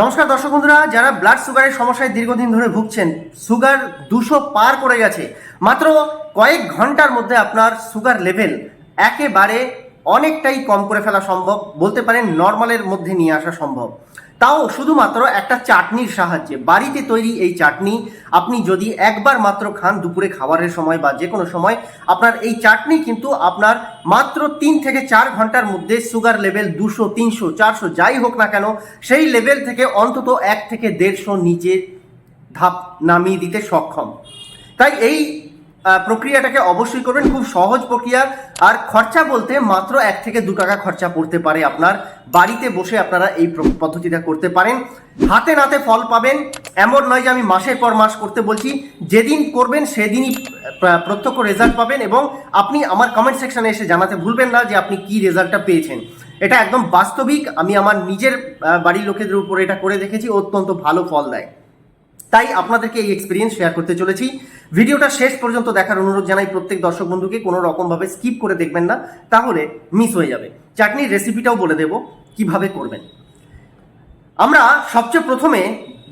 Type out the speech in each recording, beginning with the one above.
নমস্কার দর্শক বন্ধুরা, যারা ব্লাড সুগারের সমস্যায় দীর্ঘদিন ধরে ভুগছেন সুগার দুশো পার করে গেছে। মাত্র কয়েক ঘণ্টার মধ্যে আপনার সুগার লেভেল একেবারে অনেকটাই কম করে ফেলা সম্ভব, বলতে পারেন নর্মালের মধ্যে নিয়ে আসা সম্ভব। তাও শুধুমাত্র একটা চাটনির সাহায্যে। বাড়িতে তৈরি এই চাটনি আপনি যদি একবার মাত্র খান দুপুরে খাবারের সময় বা যে কোনো সময়, আপনার এই চাটনি কিন্তু আপনার মাত্র তিন থেকে চার ঘণ্টার মধ্যে সুগার লেভেল দুশো, তিনশো, চারশো যাই হোক না কেন, সেই লেভেল থেকে অন্তত এক থেকে দেড়শো নিচে ধাপ নামিয়ে দিতে সক্ষম। তাই এই প্রক্রিয়াটাকে অবশ্যই করবেন। খুব সহজ প্রক্রিয়া। আর খরচা বলতে মাত্র এক থেকে দু টাকা খরচা পড়তে পারে আপনার। বাড়িতে বসে আপনারা এই পদ্ধতিটা করতে পারেন। হাতে নাতে ফল পাবেন। এমন নয় যে আমি মাসের পর মাস করতে বলছি। যেদিন করবেন, সেদিনই প্রত্যক্ষ রেজাল্ট পাবেন এবং আপনি আমার কমেন্ট সেকশনে এসে জানাতে ভুলবেন না যে আপনি কি রেজাল্টটা পেয়েছেন। এটা একদম বাস্তবিক। আমি আমার নিজের বাড়ির লোকেদের উপর এটা করে দেখেছি। অত্যন্ত ভালো ফল দেয়। তাই আপনাদেরকে এই এক্সপিরিয়েন্স শেয়ার করতে চলেছি। ভিডিওটা শেষ পর্যন্ত দেখার অনুরোধ জানাই প্রত্যেক দর্শক বন্ধুকে, কোনো রকমভাবে স্কিপ করে দেখবেন না, তাহলে মিস হয়ে যাবে। চাটনির রেসিপিটাও বলে দেব, কীভাবে করবেন। আমরা সবচেয়ে প্রথমে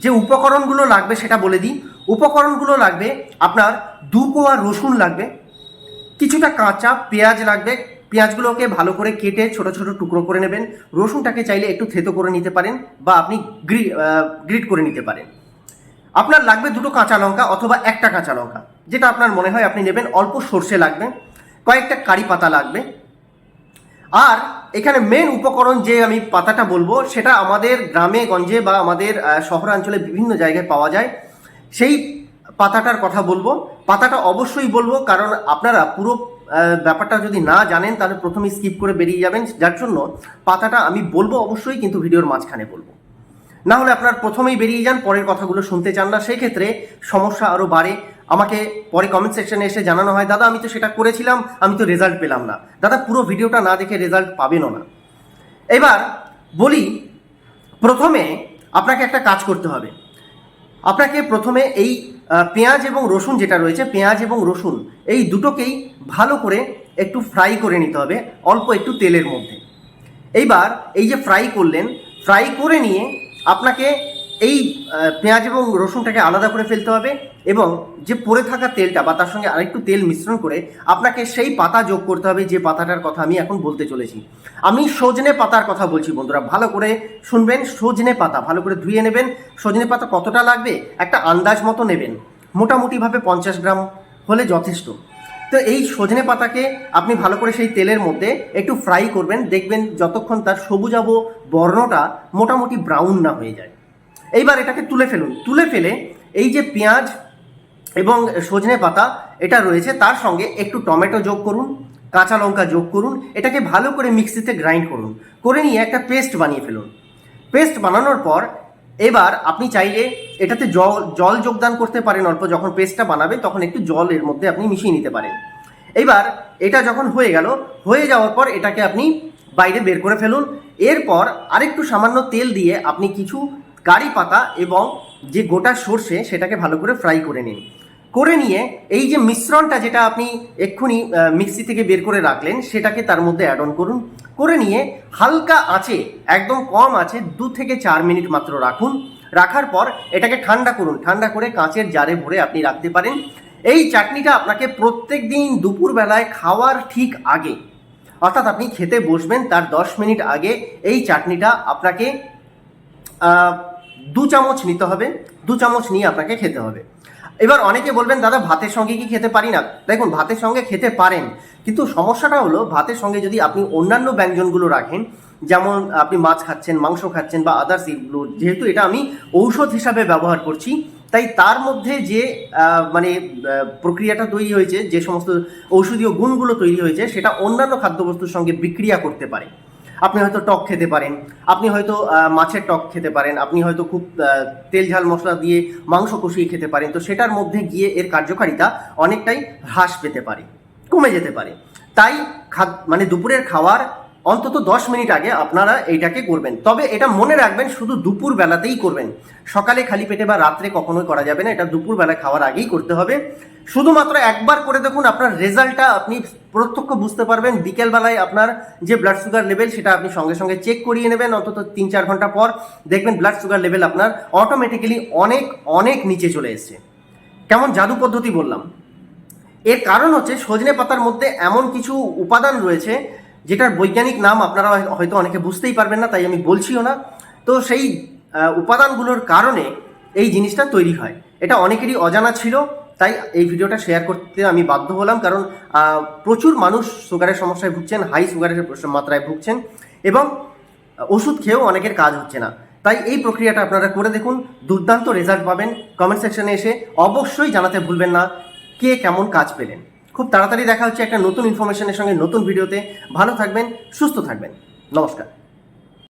যে উপকরণগুলো লাগবে সেটা বলে দিই। উপকরণগুলো লাগবে আপনার দু কোয়া রসুন লাগবে, কিছুটা কাঁচা পেঁয়াজ লাগবে। পেঁয়াজগুলোকে ভালো করে কেটে ছোট ছোট টুকরো করে নেবেন। রসুনটাকে চাইলে একটু থেতো করে নিতে পারেন বা আপনি গ্রি গ্রিট করে নিতে পারেন। আপনার লাগবে দুটো কাঁচা লঙ্কা অথবা একটা কাঁচা লঙ্কা। যেটা আপনার মনে হয় আপনি নেবেন, অল্প সর্ষে লাগবে, কয়েকটা কারি পাতা লাগবে। আর এখানে মেন উপকরণ যে আমি পাতাটা বলব, সেটা আমাদের গ্রামে, গঞ্জে বা আমাদের শহরাঞ্চলে বিভিন্ন জায়গায় পাওয়া যায়। সেই পাতাটার কথা বলব। পাতাটা অবশ্যই বলব, কারণ আপনারা পুরো ব্যাপারটা যদি না জানেন, তাহলে প্রথমে স্কিপ করে বেরিয়ে যাবেন। যার জন্য পাতাটা আমি বলব অবশ্যই, কিন্তু ভিডিওর মাঝখানে বলব। না হলে আপনার প্রথমেই বেরিয়ে যান, পরের কথাগুলো শুনতে চান না। সেই ক্ষেত্রে সমস্যা আরও বাড়ে। আমাকে পরে কমেন্ট সেকশনে এসে জানানো হয়, দাদা, আমি তো সেটা করেছিলাম, আমি তো রেজাল্ট পেলাম না। দাদা, পুরো ভিডিওটা না দেখে রেজাল্ট পাবেনও না। এবার বলি, প্রথমে আপনাকে একটা কাজ করতে হবে। আপনাকে প্রথমে এই পেঁয়াজ এবং রসুন যেটা রয়েছে, পেঁয়াজ এবং রসুন, এই দুটোকেই ভালো করে একটু ফ্রাই করে নিতে হবে, অল্প একটু তেলের মধ্যে। এইবার এই যে ফ্রাই করলেন ফ্রাই করে নিয়ে আপনাকে এই পেঁয়াজ এবং রসুনটাকে আলাদা করে ফেলতে হবে এবং যে পড়ে থাকা তেলটা বা তার সঙ্গে আরেকটু তেল মিশ্রণ করে আপনাকে সেই পাতা যোগ করতে হবে যে পাতাটার কথা আমি এখন বলতে চলেছি। আমি সজনে পাতার কথা বলছি বন্ধুরা, ভালো করে শুনবেন, সজনে পাতা ভালো করে ধুয়ে নেবেন। সজনে পাতা কতটা লাগবে? একটা আন্দাজ মতো নেবেন। মোটামুটিভাবে পঞ্চাশ গ্রাম হলে যথেষ্ট। তো এই সজনে পাতাকে আপনি ভালো করে সেই তেলের মধ্যে একটু ফ্রাই করবেন, দেখবেন যতক্ষণ তার সবুজাব বর্ণটা মোটামুটি ব্রাউন না হয়ে যায়। এইবার এটাকে তুলে ফেলুন। তুলে ফেলে এই যে পেঁয়াজ এবং সজনে পাতা এটা রয়েছে, তার সঙ্গে একটু টমেটো যোগ করুন, কাঁচা লঙ্কা যোগ করুন, এটাকে ভালো করে মিক্সিতে গ্রাইন্ড করুন। করে নিয়ে একটা পেস্ট বানিয়ে ফেলুন। পেস্ট বানানোর পর এবার আপনি চাইলে এটাতে জল জল যোগদান করতে পারেন অল্প, যখন পেস্টটা বানাবেন, তখন একটু জল এর মধ্যে আপনি মিশিয়ে নিতে পারেন। এবার এটা যখন হয়ে গেল, হয়ে যাওয়ার পর এটাকে আপনি বাইরে বের করে ফেলুন। এরপর আরেকটু সামান্য তেল দিয়ে আপনি কিছু কারি পাতা এবং যে গোটা সর্ষে, সেটাকে ভালো করে ফ্রাই করে নিন। করে নিয়ে এই যে মিশ্রণটা যেটা আপনি এক্ষুনি মিক্সি থেকে বের করে রাখলেন, সেটাকে তার মধ্যে অ্যাড অন করুন। করে নিয়ে হালকা আঁচে, একদম কম আছে দু থেকে চার মিনিট মাত্র রাখুন। রাখার পর এটাকে ঠান্ডা করুন। ঠান্ডা করে কাঁচের জারে ভরে আপনি রাখতে পারেন। এই চাটনিটা আপনাকে প্রত্যেক দিন দুপুরবেলায় খাওয়ার ঠিক আগে, অর্থাৎ আপনি খেতে বসবেন তার দশ মিনিট আগে, এই চাটনিটা আপনাকে দু চামচ নিতে হবে। দু চামচ নিয়ে আপনাকে খেতে হবে। এবার অনেকে বলবেন, দাদা, ভাতের সঙ্গে কি খেতে পারি না? দেখুন, ভাতের সঙ্গে খেতে পারেন, কিন্তু সমস্যাটা হলো, ভাতের সঙ্গে যদি আপনি অন্যান্য ব্যঞ্জনগুলো রাখেন, যেমন আপনি মাছ খাচ্ছেন, মাংস খাচ্ছেন বা আদার্স এগুলো, যেহেতু এটা আমি ঔষধ হিসাবে ব্যবহার করছি, তাই তার মধ্যে যে মানে প্রক্রিয়াটা তৈরি হয়েছে, যে সমস্ত ঔষধীয় গুণগুলো তৈরি হয়েছে, সেটা অন্যান্য খাদ্যবস্তুর সঙ্গে বিক্রিয়া করতে পারে। আপনি হয়তো টক খেতে পারেন, আপনি হয়তো মাছের টক খেতে পারেন, আপনি হয়তো খুব তেল ঝাল মশলা দিয়ে মাংস কষিয়ে খেতে পারেন, তো সেটার মধ্যে গিয়ে এর কার্যকারিতা অনেকটাই হ্রাস পেতে পারে, কমে যেতে পারে। তাই মানে দুপুরের খাওয়ার অন্তত দশ মিনিট আগে আপনারা এইটাকে করবেন। তবে এটা মনে রাখবেন, শুধু দুপুর বেলাতেই করবেন। সকালে খালি পেটে বা রাত্রে কখনোই করা যাবে না, এটা দুপুর বেলা খাওয়ার আগেই করতে হবে। শুধুমাত্র একবার করে দেখুন, আপনার রেজাল্টটা আপনি প্রত্যক্ষ বুঝতে পারবেন। বিকেলবেলায় আপনার যে ব্লাড সুগার লেভেল সেটা আপনি সঙ্গে সঙ্গে চেক করিয়ে নেবেন, অন্তত তিন চার ঘণ্টা পর দেখবেন ব্লাড সুগার লেভেল আপনার অটোমেটিক্যালি অনেক অনেক নিচে চলে এসছে। কেমন জাদু পদ্ধতি বললাম। এর কারণ হচ্ছে সজনে পাতার মধ্যে এমন কিছু উপাদান রয়েছে যেটার বৈজ্ঞানিক নাম আপনারা হয়- হয়তো অনেকে বুঝতেই পারবেন না, তাই আমি বলছিও না। তো সেই উপাদানগুলোর কারণে এই জিনিসটা তৈরি হয়। এটা অনেকেরই অজানা ছিল, তাই এই ভিডিওটা শেয়ার করতে আমি বাধ্য হলাম কারণ প্রচুর মানুষ সুগারের সমস্যায় ভুগছেন হাই সুগারের মাত্রায় ভুগছেন এবং ওষুধ খেয়েও অনেকের কাজ হচ্ছে না। তাই এই প্রক্রিয়াটা আপনারা করে দেখুন, দুর্দান্ত রেজাল্ট পাবেন। কমেন্ট সেকশনে এসে অবশ্যই জানাতে ভুলবেন না, কে কেমন কাজ পেলেন। খুব তাড়াতাড়ি দেখা হচ্ছে একটা নতুন ইনফরমেশনের সঙ্গে নতুন ভিডিওতে ভালো থাকবেন, সুস্থ থাকবেন। নমস্কার।